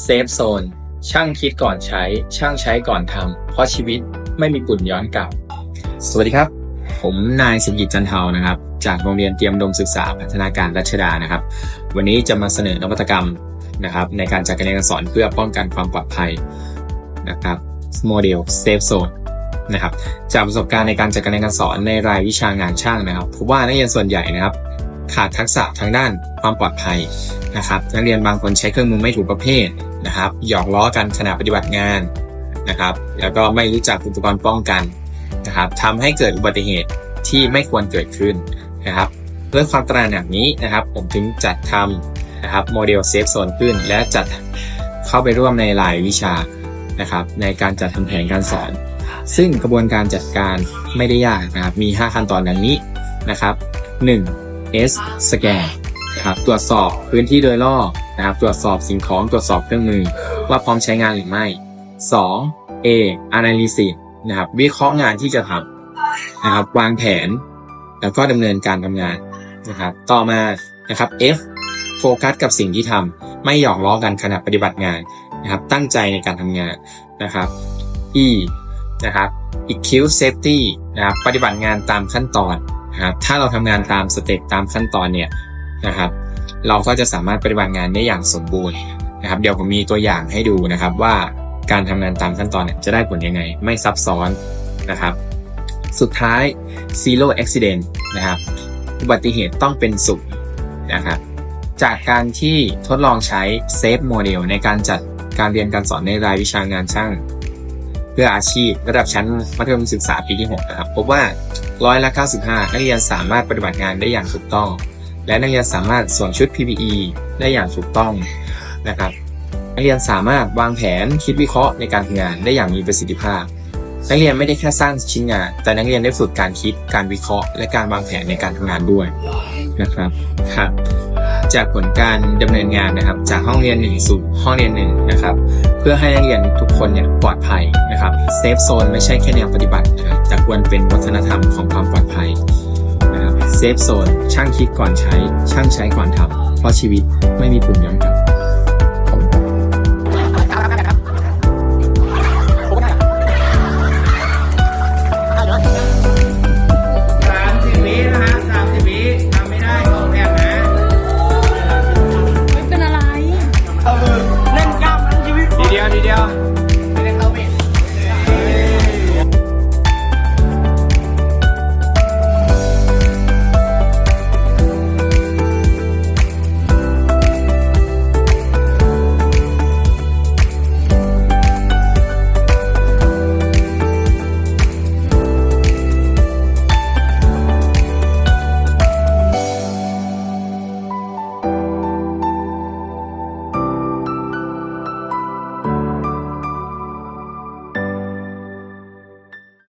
เซฟโซน ช่างคิดก่อนใช้ ช่างใช้ก่อนทำ เพราะชีวิตไม่มีปุ่นย้อนกลับ สวัสดีครับ ผมนายสุกิจจันเทานะครับ จากโรงเรียนเตรียมดมศึกษาพัฒนาการรัชดานะครับ วันนี้จะมาเสนอนวัตกรรมนะครับ ในการจัดการเรียนการสอนเพื่อป้องกันความปลอดภัยนะครับโมเดลเซฟโซนนะครับจากประสบการณ์ในการจัดการเรียนการสอนในรายวิชางานช่างนะครับพบว่านักเรียนส่วนใหญ่นะครับ ขาดทักษะทางด้านความปลอดภัยนะครับ นักเรียนบางคนใช้เครื่องมือไม่ถูกประเภทนะครับ หยอกล้อกันขณะปฏิบัติงานนะครับ แล้วก็ไม่รู้จักอุปกรณ์ป้องกันนะครับทำให้เกิดอุบัติเหตุที่ไม่ควรเกิดขึ้นนะครับเพื่อความตระหนักนี้นะครับ ผมถึงจัดทำนะครับโมเดลเซฟโซนขึ้น และจัดเข้าไปร่วมในรายวิชานะครับในการจัดทำแผนการสอน ซึ่งกระบวนการจัดการไม่ได้ยากนะครับมี 5 ขั้นตอนดังนี้นะครับ 1. S สแกนครับตรวจสอบพื้นที่โดยรอบนะครับตรวจสอบสิ่งของตรวจสอบเครื่องมือ ว่าพร้อมใช้งานหรือไม่ 2. A analysis นะครับวิเคราะห์งานที่จะทำนะครับวางแผน แล้วก็ดำเนินการทำงานนะครับต่อมานะครับ F โฟกัสกับสิ่งที่ทำไม่หยอกล้อกันขณะปฏิบัติงานนะครับตั้งใจในการทำงานนะครับ E นะครับ EQ safety นะครับปฏิบัติงานตามขั้นตอน นะครับถ้าเราทำงานตามสเต็ปตามขั้นตอนเนี่ยนะครับ เราก็จะสามารถปฏิบัติงานได้อย่างสมบูรณ์นะครับ เดี๋ยวผมมีตัวอย่างให้ดูนะครับว่าการทำงานตามขั้นตอนเนี่ยจะได้ผลยังไง ไม่ซับซ้อนนะครับ สุดท้าย zero accident นะครับอุบัติเหตุต้องเป็นศูนย์นะครับ จากการที่ทดลองใช้ Safe Model ในการจัดการเรียนการสอนในรายวิชางานช่าง เพื่ออาชีพระดับชั้นมัธยมศึกษาปีที่ 6 นะครับ พบว่าร้อยละ 95 นักเรียนสามารถปฏิบัติงานได้อย่างถูกต้อง และนักเรียนสามารถสวมชุด PPE ได้อย่างถูกต้องนะครับนักเรียนสามารถวางแผนคิดวิเคราะห์ในการทำงานได้อย่างมีประสิทธิภาพ นักเรียนไม่ได้แค่สร้างชิ้นงาน แต่นักเรียนได้ฝึกการคิดการวิเคราะห์ และการวางแผนในการทำงานด้วยนะครับครับ จากผลการดำเนินงานนะครับ จากห้องเรียนหนึ่งสู่ห้องเรียนหนึ่งนะครับเพื่อให้นักเรียนทุกคนเนี่ยปลอดภัยนะครับเซฟโซนไม่ใช่แค่แนวปฏิบัตินะครับแต่ควรเป็นวัฒนธรรมของความปลอดภัยนะครับเซฟโซนช่างคิดก่อนใช้ ช่างใช้ก่อนทำเพราะชีวิตไม่มีปุ่มย้อนกลับ